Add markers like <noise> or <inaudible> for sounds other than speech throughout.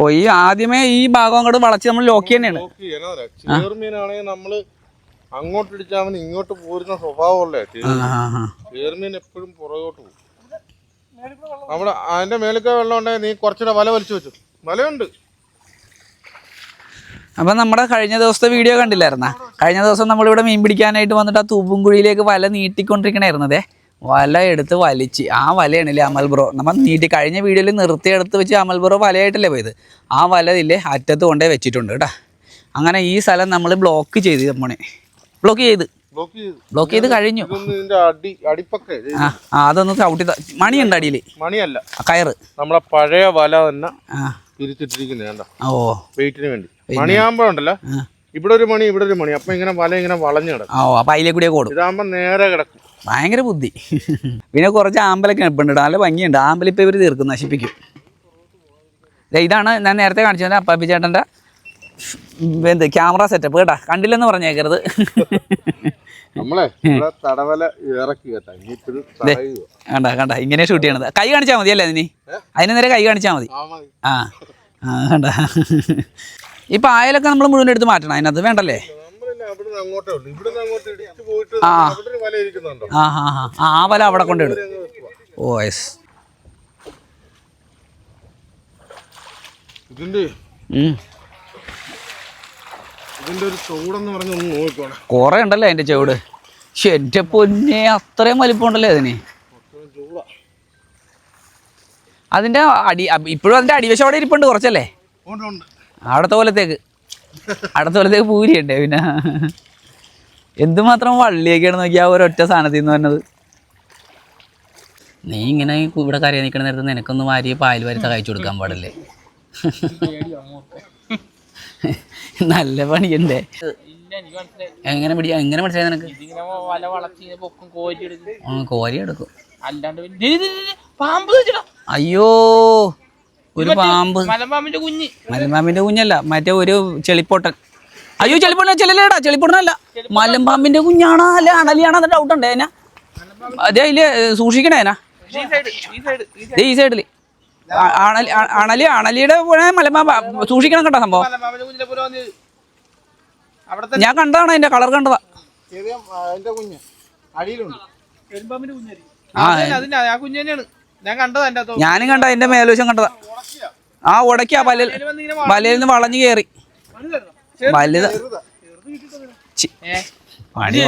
ഓ ഈ ആദ്യമേ ഈ ഭാഗം അങ്ങോട്ട് വളച്ച് നമ്മൾ ലോക്ക് തന്നെയാണ് ചേർമീനാണെങ്കിൽ നമ്മൾ അങ്ങോട്ട് ഇടിച്ചാൽ അവൻ ഇങ്ങോട്ട് പോരുന്ന സ്വഭാവമല്ലേ. ചേർമീൻ എപ്പോഴും പുറകോട്ട് പോകും. അവിടെ അതിന്റെ മേലൊക്കെ വെള്ളം ഉണ്ടെങ്കിൽ നീ കുറച്ചുകൂടെ വല വലിച്ചു വെച്ചു. വലയുണ്ട്. അപ്പം നമ്മുടെ കഴിഞ്ഞ ദിവസത്തെ വീഡിയോ കണ്ടില്ലായിരുന്ന? കഴിഞ്ഞ ദിവസം നമ്മളിവിടെ മീൻ പിടിക്കാനായിട്ട് വന്നിട്ട് ആ തൂപ്പുംകുഴിയിലേക്ക് വല നീട്ടിക്കൊണ്ടിരിക്കണായിരുന്നതേ? വല എടുത്ത് വലിച്ച്. ആ വലയാണല്ലേ അമൽ ബ്രോ? നമ്മൾ നീട്ടി കഴിഞ്ഞ വീഡിയോയിൽ നിർത്തി എടുത്ത് വെച്ച് അമൽ ബ്രോ വലയായിട്ടല്ലേ പോയത്? ആ വല ഇല്ലേ അറ്റത്ത് കൊണ്ടേ വെച്ചിട്ടുണ്ട് കേട്ടോ. അങ്ങനെ ഈ സ്ഥലം നമ്മൾ ബ്ലോക്ക് ചെയ്ത് നമ്മളെ ബ്ലോക്ക് ചെയ്ത്. ബ്ലോക്ക് ചെയ്തു. കഴിഞ്ഞു. ആ അതൊന്ന് ചവിട്ടി മണിയുണ്ട് അടിയിൽ? മണിയല്ല. കയറ്. നമ്മളെ പഴയ വല തന്നെ തിരിച്ചിട്ടിരിക്കുന്നത് ഓ. വെയിറ്റിന് വേണ്ടി. ഇവിടെ ഒരു മണി ഇവിടെ ഒരു മണി. അപ്പൊ ഇങ്ങനെ വല ഇങ്ങനെ വളഞ്ഞു കിടക്കും. ഓ അപ്പം ഇതാകുമ്പോ നേരെ കിടക്കും. ഭയങ്കര ബുദ്ധി. പിന്നെ കുറച്ച് ആമ്പലൊക്കെ നിൽപ്പുണ്ട് നല്ല ഭംഗിയുണ്ട്. ആമ്പലിപ്പോൾ ഇവർ തീർക്കും നശിപ്പിക്കും. ഇതാണ് ഞാൻ നേരത്തെ കാണിച്ചത് അപ്പാപ്പി ചേട്ടന്റെ എന്ത് ക്യാമറ സെറ്റപ്പ് കേട്ടാ. കണ്ടില്ലെന്ന് പറഞ്ഞേക്കരുത്. നമ്മളെ തടവല ഇറക്കി കണ്ട കണ്ട. ഇങ്ങനെ ഷൂട്ട് ചെയ്യണത്. കൈ കാണിച്ചാൽ മതി അല്ലേ അതിന്? അതിന് നേരെ കൈ കാണിച്ചാൽ മതി. ആ. ആ കണ്ട. ഈ പായലൊക്കെ നമ്മൾ മുഴുവൻ എടുത്ത് മാറ്റണം. അതിനകത്ത് വേണ്ടല്ലേ? അവിടുന്ന് അങ്ങോട്ടേ ഉള്ളൂ. ഇവിടുന്ന് അങ്ങോട്ട് ഇടിച്ചു പോയിട്ട് ആ. അവിടെ ഒരു വല ഇരിക്കുന്നുണ്ടോ? ആ ആ വല അവിടെ കൊണ്ടിടും. Oh yes. ഇതിന്റെ ഇതിന്റെ ഒരു ചൂടെന്ന് പറഞ്ഞ ഒന്ന് നോക്കിക്കോണേ. കുറേ ഉണ്ടല്ലേ അതിന്റെ ചുവട് എന്റെ പൊന്നെ അത്രയും വലിപ്പം ഉണ്ടല്ലേ അതിന് അതിന്റെ അടി ഇപ്പോഴും അതിന്റെ അടിവശം അവിടെ ഇരിപ്പുണ്ട് കുറച്ചല്ലേ? അവിടത്തെ പോലത്തേക്ക്. അടുത്ത കൊല്ലത്തേക്ക് അടുത്ത കൊല്ലത്തേക്ക് പൂരിയുണ്ടേ പിന്നെ. എന്തുമാത്രം വള്ളിയൊക്കെയാണ് നോക്കിയാ ഒരൊറ്റ സാധനത്തിൽ നിന്ന് പറഞ്ഞത്. നീ ഇങ്ങനെ ഇവിടെ കരയാൻ നിൽക്കണ നേരത്ത് നിനക്കൊന്ന് വാരി പായൽ വരി തകച്ചു കൊടുക്കാൻ പാടില്ലേ? നല്ല പണിയണ്ടേ. ഇല്ല എനിക്ക് മനസ്സിലായി എങ്ങനെ പിടി എങ്ങനെ മനസ്സിലായി നിനക്ക്? കോരി എടുക്കും. ആ, അയ്യോ. ഒരു പാമ്പ്. മലമ്പാമ്പിന്റെ കുഞ്ഞ്. മലമ്പാമ്പിന്റെ കുഞ്ഞല്ല മറ്റേ ഒരു ചെളിപ്പൊട്ടൻ. അയ്യോ ചെളിപ്പൊട്ടൻ ചെല്ലല്ലേടാ ചെളിപ്പൊട്ടനല്ല. മലമ്പാമ്പിന്റെ കുഞ്ഞാണോ അല്ല? അണലിയാണോ അത് ഡൗട്ട് ഉണ്ട് ഏനാ? അതെ അതിൽ സൂക്ഷിക്കണേനാ ഈ സൈഡ് ഈ സൈഡ് ഈ ദേ ഈ സൈഡിൽ അണലി അണലി അണലിയുടെ മലമ്പാമ്പ സൂക്ഷിക്കണം കേട്ടോ സംഭവം. ഞാൻ കണ്ടതാണ് അതിന്റെ കളർ കണ്ടതാ. ആ ഞാനും കണ്ടതാ എന്റെ മേലോശം കണ്ടതാ. ആ ഉടക്കാ വലയിൽ വലയിൽ നിന്ന് വളഞ്ഞു കയറി വലുത്. പണി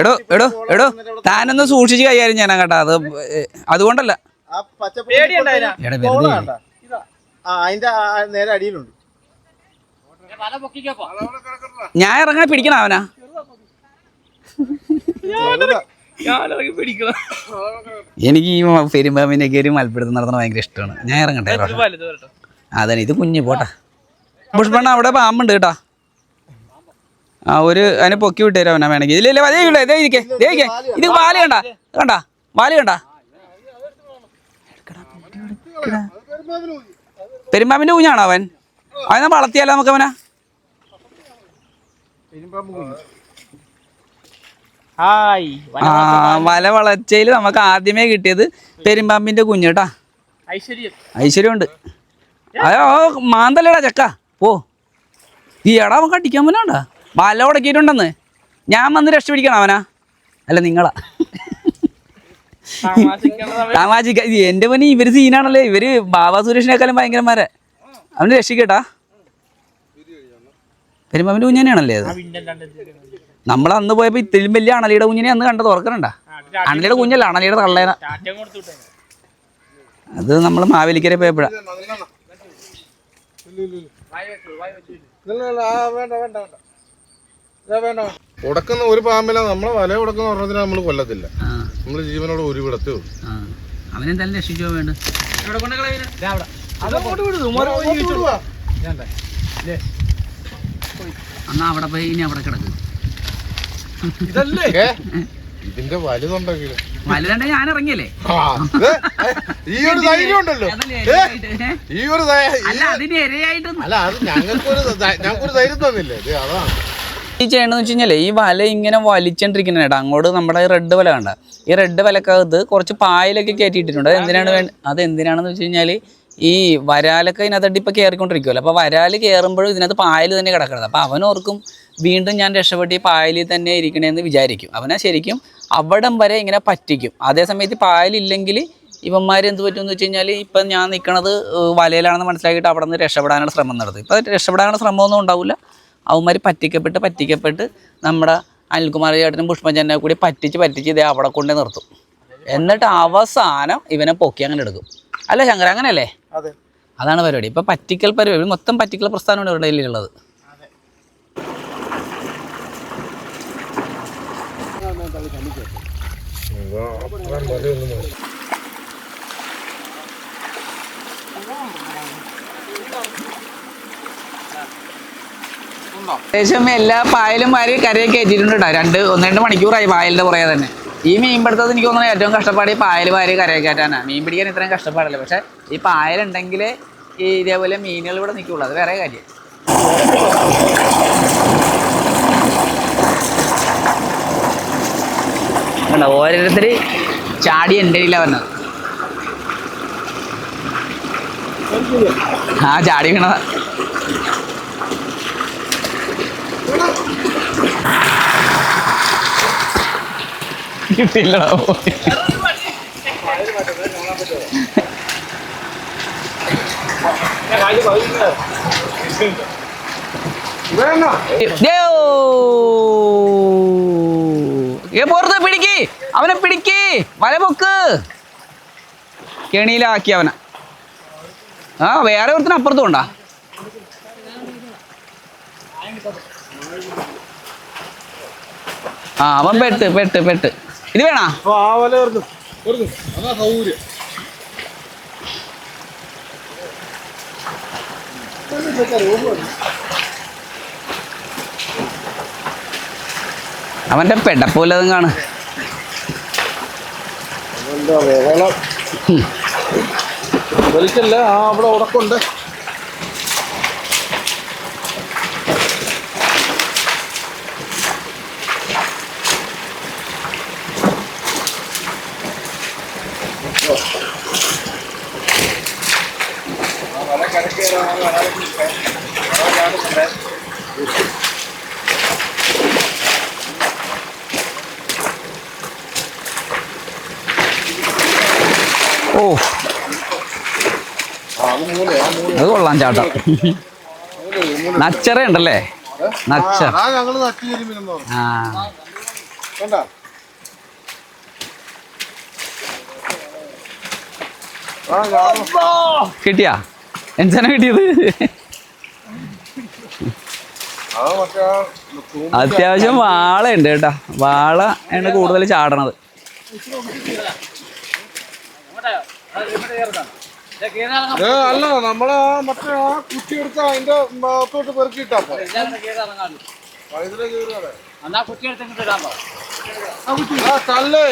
എടോ എടോ എടോ. താനൊന്ന് സൂക്ഷിച്ച് കൈകാര്യം ഞാൻ കേട്ടോ. അത് അതുകൊണ്ടല്ല. ആ പച്ച പേടിയുണ്ടായില്ല എടാ വെറുതെ ആ അതിന്റെ നേരെ അടിയിലുണ്ട്. വല പൊക്കിക്കപ്പോ ഞാൻ ഇറങ്ങാൻ പിടിക്കണ അവനാ. ഞാനിറങ്ങി പിടിക്കണം. എനിക്ക് ഈ പെരുമ്പാമ്പിനൊക്കെ ഒരു മൽപ്പിടുത്തം നടത്തണ ഭയങ്കര ഇഷ്ടമാണ്. ഞാൻ ഇറങ്ങട്ടെ അതന്നെ ഇത് കുഞ്ഞു പോട്ടെ. പുഷ്പണ്ണ അവിടെ പാമ്പുണ്ട് കേട്ടാ. ആ ഒരു അതിനെ പൊക്കി വിട്ടുതരാം അവനാ വേണമെങ്കിൽ. ഇല്ല ഇല്ല അതേ ഇല്ല ഇതേ ഇരിക്കേ ദേ ഇരിക്കേ. ഇത് വാൽ കണ്ട കണ്ട വാൽ കണ്ട. പെരുമ്പാമ്പിന്റെ കുഞ്ഞാണോ അവൻ? അവനെ വളർത്തിയാലോ നമുക്ക് അവനാ? ഹായ്. ആ വല വളർച്ചയിൽ നമുക്ക് ആദ്യമേ കിട്ടിയത് പെരുമ്പാമ്പിന്റെ കുഞ്ഞേട്ടാ ഐശ്വര്യം. ഐശ്വര്യമുണ്ട്. അയ്യോ മാന്തല്ലടാ ചക്ക. പോ. ഈ എടാ നമുക്ക് അടിക്കാൻ പോലാണ്ടാ വല ഉടക്കിയിട്ടുണ്ടെന്ന്. ഞാൻ വന്ന് രക്ഷ പിടിക്കണം അവനാ. അല്ല നിങ്ങളാ. താമാചിക്ക എന്റെ പനി ഇവർ സീനാണല്ലേ? ഇവർ ബാബാ സുരേഷിനേക്കാളും ഭയങ്കരമാരെ അവന് രക്ഷിക്കട്ടാ പെരുമ്പാമ്പിന്റെ കുഞ്ഞ് തന്നെയാണല്ലേ അത്? നമ്മൾ അന്ന് പോയപ്പോ ഇത്രയും വലിയ അണലിയുടെ കുഞ്ഞിനെ അന്ന് കണ്ടത് ഓർക്കണ്ട അണലിയുടെ കുഞ്ഞല്ല അണലിയുടെ തള്ളേന. അത് നമ്മൾ മാവേലിക്കര പോയപ്പോഴാ. വേണ്ട വേണ്ട വേണ്ട ഇതാ വേണ്ട ഉടക്കുന്ന ഒരു പാമ്പില നമ്മളെ വല ഉടക്കുന്ന പറഞ്ഞതിന് നമ്മൾ കൊല്ലത്തില്ല. നമ്മൾ ജീവനോട് ഒരു വിടത്തേ ഉള്ളൂ. അവനെന്തായാലും രക്ഷിച്ചോ വേണ്ട? എന്നാ അവിടെ പോയി ഇനി അവിടെ കിടക്കും. ഇതല്ലേ? ഇതിന്റെ വലുതുണ്ടെങ്കിൽ വലുതണ്ട ഞാൻ ഇറങ്ങിയല്ലേ ഈ ഒരു ധൈര്യം ഉണ്ടല്ലോ? ഇരയായിട്ട്? ഈ ഒരു അല്ല അതിന് ഇരയായിട്ടൊന്നും അല്ല അത് ഞങ്ങൾക്കൊരു ഞങ്ങൾക്കൊരു ധൈര്യം തന്നില്ലേ അതാണ്. ഈ ചെയ്യണമെന്ന് വെച്ച് കഴിഞ്ഞാൽ ഈ വല ഇങ്ങനെ വലിച്ചോണ്ടിരിക്കുന്ന കേട്ടോ അങ്ങോട്ട് നമ്മുടെ റെഡ് വല കണ്ട. ഈ റെഡ് വലക്കകത്ത് കുറച്ച് പായലൊക്കെ കയറ്റിയിട്ടുണ്ട് അത് എന്തിനാണ് വേണ്ട അത് എന്തിനാണെന്ന് വെച്ച് കഴിഞ്ഞാൽ ഈ വരാലൊക്കെ ഇതിനകത്തോട്ട് ഇപ്പോൾ കയറിക്കൊണ്ടിരിക്കുമല്ലോ അപ്പോൾ വരാൽ കയറുമ്പോഴും ഇതിനകത്ത് പായൽ തന്നെ കിടക്കണത്. അപ്പോൾ അവനോർക്കും വീണ്ടും ഞാൻ രക്ഷപ്പെട്ട് ഈ പായലിൽ തന്നെ ഇരിക്കണേന്ന് വിചാരിക്കും. അവനെ ശരിക്കും അവിടം വരെ ഇങ്ങനെ പറ്റിക്കും. അതേസമയത്ത് പായലില്ലെങ്കിൽ ഇവന്മാർ എന്ത് പറ്റുമെന്ന് വെച്ച് കഴിഞ്ഞാൽ ഇപ്പം ഞാൻ നിൽക്കണത് വലയിലാണെന്ന് മനസ്സിലാക്കിയിട്ട് അവിടെ നിന്ന് രക്ഷപ്പെടാനുള്ള ശ്രമം നടത്തും. ഇപ്പം രക്ഷപ്പെടാനുള്ള ശ്രമമൊന്നും ഉണ്ടാവില്ല. അവന്മാർ പറ്റിക്കപ്പെട്ട് പറ്റിക്കപ്പെട്ട് നമ്മുടെ അനിൽകുമാർ ചേട്ടനും പുഷ്പചനെ കൂടി പറ്റിച്ച് പറ്റിച്ച് ഇതേ അവിടെ കൊണ്ടേ നിർത്തും. എന്നിട്ട് അവസാനം ഇവനെ പൊക്കി അങ്ങനെ എടുക്കും. അല്ല ശങ്കര? അങ്ങനെയല്ലേ? അതെ. അതാണ് പരിപാടി. ഇപ്പം പറ്റിക്കൽ പരിപാടി. മൊത്തം പറ്റിക്കൽ പ്രസ്ഥാനമാണ് ഇവരുടെ കയ്യിലുള്ളത്. ഏകദേശം എല്ലാ പായലും വാരി കരയൊക്കെ കയറ്റിയിട്ടുണ്ട് രണ്ട് ഒന്ന് രണ്ട് മണിക്കൂറായി പായലിന്റെ പുറകെ തന്നെ. ഈ മീൻ പിടുത്തത് എനിക്ക് തോന്നുന്നത് ഏറ്റവും കഷ്ടപ്പാട് ഈ പായൽ വാരി കരയൊക്കെ കയറ്റാനാണ് മീൻ പിടിക്കാൻ ഇത്രയും കഷ്ടപ്പാടല്ല? പക്ഷേ ഈ പായലുണ്ടെങ്കിൽ ഈ ഇതേപോലെ മീനുകൾ ഇവിടെ നിൽക്കുള്ളൂ. അത് വേറെ കാര്യം. ഓരോരുത്തർ ചാടി എന്റെ കയ്യിലാണ് വന്നത്. ആ ചാടി വീണതാ. കിട്ടില്ലടാ പിടിക്ക്. അവനെ പിടിക്ക്. വല പൊക്ക് കെണിയിലാക്കി അവനെ. ആ വേറെ ഒരുത്തിന് അപ്പുറത്തും ഉണ്ടാ? ആ അവൻ പെട്ട് പെട്ട് പെട്ട്. ഇത് വേണോ? അതാ അവന്റെ പെടപ്പോലതും കാണും. എന്താ വെള്ളം വലിക്കല്ല ആ അവിടെ ഉടക്കുണ്ട് ഓ. അത് കൊള്ളാം ചാട്ടം. നച്ചറ ഉണ്ടല്ലേ? നച്ച. ആ കിട്ടിയാ? എന്താണ് കിട്ടിയത്? അത്യാവശ്യം വാള ഉണ്ട് കേട്ടാ. വാള ആണ് കൂടുതൽ ചാടണത്. ഏ, അല്ല നമ്മൾ മറ്റേ ആ കുറ്റി എടുത്ത അതിന്റെ ഭാഗത്തോട്ട് പെറുക്കിയിട്ടാ തല്ലേ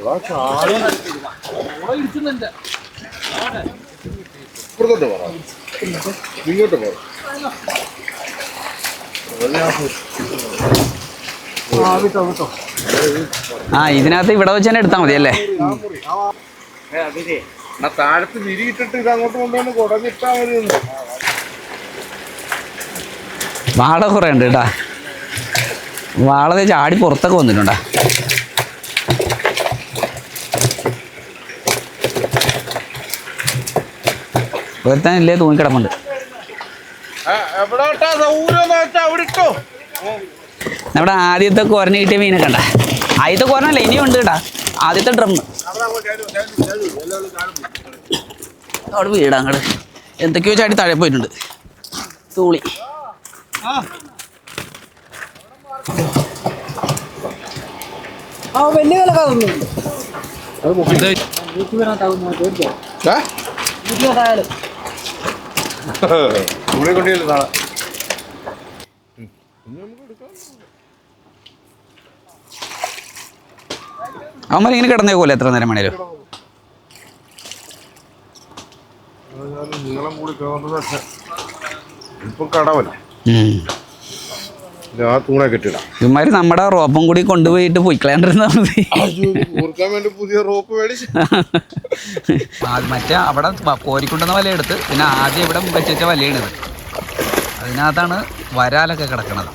പറ ഇപ്പുറത്തോട്ട് പറ. ഇങ്ങോട്ട് പോ ആ ഇതിനകത്ത് ഇവിടെ വെച്ച് തന്നെ എടുത്താൽ മതി അല്ലേ? താഴത്ത് വിരിയിട്ടിട്ട് ഇത് അങ്ങോട്ട് കൊണ്ടുവന്ന് കുടഞ്ഞിട്ടാ മതി. വാള കുറേ ഉണ്ട് കേട്ടാ. വാള ചാടി പുറത്തൊക്കെ വന്നിട്ടുണ്ടാ. ഇല്ലേ തൂങ്ങിക്കിടപ്പുണ്ട്. എവിടെ അവിടെ ഇട്ടോ. നമ്മുടെ ആദ്യത്തെ കുരഞ്ഞ് കിട്ടിയ മീനെ ഉണ്ടാ ആദ്യത്തെ കുരനല്ല ഇനിയും ഉണ്ട് കേട്ടാ. ആദ്യത്തെ ഡ്രം. അവിടെ വീടാ അങ്ങോട്ട് എന്തൊക്കെയോ ചാടി താഴെ പോയിട്ടുണ്ട്. തൂളി. ഇവിടെ കൊണ്ടില്ല നാളെ അവന്മാർ ഇങ്ങനെ കിടന്നേക്കൂല എത്ര നേരം വേണേലും? നീളം കൂടി കയറുന്നത് ഇപ്പൊ കടവല ഇത് ആ തൂണെ കെട്ടിടാം. ഇവന്മാര് നമ്മുടെ റോപ്പും കൂടി കൊണ്ടുപോയിട്ട് മതി. ഊർക്കാൻ വേണ്ടി പുതിയ റോപ്പ് മേടിച്ച്. മറ്റേ അവിടെ കോരിക്കൊണ്ടുവന്ന വല എടുത്ത്. പിന്നെ ആദ്യം ഇവിടെ വെച്ച വലയാണിത് അതിനകത്താണ് വരാലൊക്കെ കിടക്കണത്.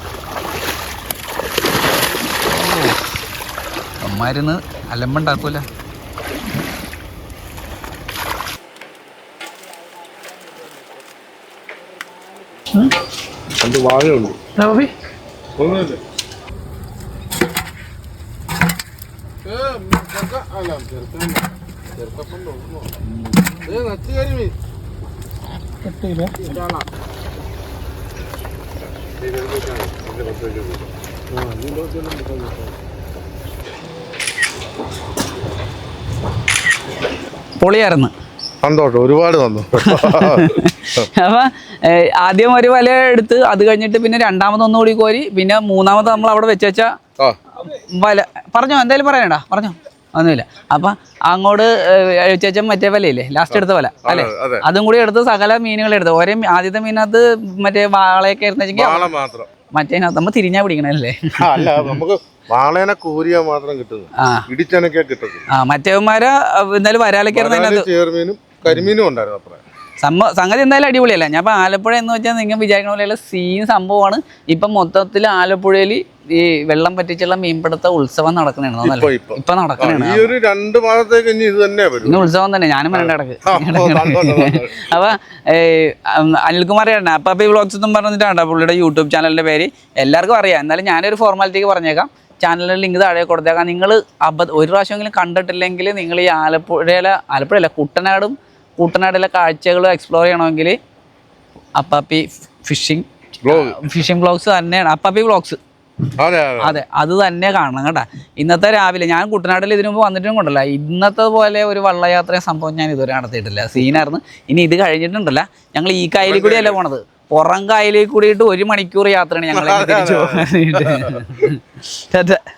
അമ്മാരിന്ന് അലമ്പുണ്ടാക്കൂല രണ്ട് വാഴയുള്ളൂ ഒന്നുമില്ല ഏ, ചെറുക്ക- അല്ല, ചെറുക്കനല്ല. ചെറുക്കപ്പൻ തോന്നുന്നു. ഏ, നച്ചു കരിമീൻ. ഇതാണോ? ഇതിന്റെ അടുത്തേക്കാണ്. ഇതിന്റെ പുറത്തേക്ക് പോയി. ആ, ഇതിന്റെ പുറത്തേക്ക് പോയി. പൊളിയായിരുന്നു. സന്തോഷം ഒരുപാട് സന്തോഷം <laughs> അപ്പൊ ആദ്യം ഒരു വല എടുത്ത് അത് കഴിഞ്ഞിട്ട് പിന്നെ രണ്ടാമത് ഒന്നുകൂടി കോരി പിന്നെ മൂന്നാമത് നമ്മൾ അവിടെ വെച്ച് വല. പറഞ്ഞോ എന്തായാലും പറയണടാ പറഞ്ഞോ. ഒന്നുമില്ല. അപ്പൊ അങ്ങോട്ട് ചേച്ചൻ മറ്റേ വലയില്ലേ ലാസ്റ്റ് എടുത്ത വല അല്ലെ? അതും കൂടി എടുത്ത് സകല മീനുകൾ എടുത്തു ഒരേ ആദ്യത്തെ മീനകത്ത് മറ്റേ വാളയൊക്കെ ആയിരുന്നെങ്കിൽ വാള മാത്രം മറ്റേ നമ്മൾ തിരിഞ്ഞാ പിടിക്കണല്ലേ? അല്ല നമുക്ക് വാളേനെ കോരിയാ മാത്രം കിട്ടുന്നു ഇടിച്ചനക്കാ കിട്ടത്തില്ല ആ മറ്റേവന്മാരെ എന്തായാലും വരാലൊക്കെ ചേർമീനും കരിമീനും ഉണ്ടായിരുന്നു അപ്പറേ. സംഭവ സംഗതി എന്തായാലും അടിപൊളിയല്ല? ഞാൻ ഇപ്പോൾ ആലപ്പുഴ എന്ന് വെച്ചാൽ നിങ്ങൾ വിചാരിക്കണ പോലെയുള്ള സീൻ സംഭവമാണ്. ഇപ്പം മൊത്തത്തിൽ ആലപ്പുഴയിൽ ഈ വെള്ളം പറ്റിച്ചുള്ള മീൻപിടുത്ത ഉത്സവം നടക്കണേണ്. ഇപ്പൊ ഇപ്പൊ. ഈ ഒരു രണ്ട് മാസത്തേക്ക് ഇനി ഇത് തന്നെ വരും ഇന്ന് ഉത്സവം തന്നെ. ഞാനും വരണ്ട ഇടയ്ക്ക്. അപ്പൊ ഈ അനിൽകുമാർ ചേട്ടൻ അപ്പാപ്പി വ്ളോഗ്സ് ഒന്നും പറഞ്ഞിട്ടാണ് പുള്ളിയുടെ യൂട്യൂബ് ചാനലിന്റെ പേര് എല്ലാവർക്കും അറിയാം. എന്നാലും ഞാനൊരു ഫോർമാലിറ്റിക്ക് പറഞ്ഞേക്കാം. ചാനലിന്റെ ലിങ്ക് താഴെ കൊടുത്തേക്കാം. നിങ്ങൾ അബദ്ധ ഒരു പ്രാവശ്യമെങ്കിലും കണ്ടിട്ടില്ലെങ്കിൽ നിങ്ങൾ ഈ ആലപ്പുഴയിലെ ആലപ്പുഴയല്ല കുട്ടനാടും കുട്ടനാടിലെ കാഴ്ചകൾ എക്സ്പ്ലോർ ചെയ്യണമെങ്കിൽ അപ്പാപ്പി ഫിഷിംഗ് ഫിഷിംഗ് ബ്ലോഗ്സ് തന്നെയാണ്. അപ്പാപ്പി ബ്ലോഗ്സ് അതെ അതെ. തന്നെ കാണണം കേട്ടാ. ഇന്നത്തെ രാവിലെ ഞാൻ കുട്ടനാട്ടിൽ ഇതിനു മുമ്പ് വന്നിട്ടും കൊണ്ടല്ല. ഇന്നത്തെ പോലെ ഒരു വള്ളയാത്രയും സംഭവം ഞാൻ ഇതുവരെ നടത്തിയിട്ടില്ല. സീനായിരുന്നു. ഇനി ഇത് കഴിഞ്ഞിട്ടുണ്ടല്ല. ഞങ്ങൾ ഈ കായലിൽ കൂടി അല്ലേ പോണത്? പുറം കായലിൽ കൂടിയിട്ട് ഒരു മണിക്കൂർ യാത്രയാണ് ഞങ്ങൾ തിരിച്ചു <laughs>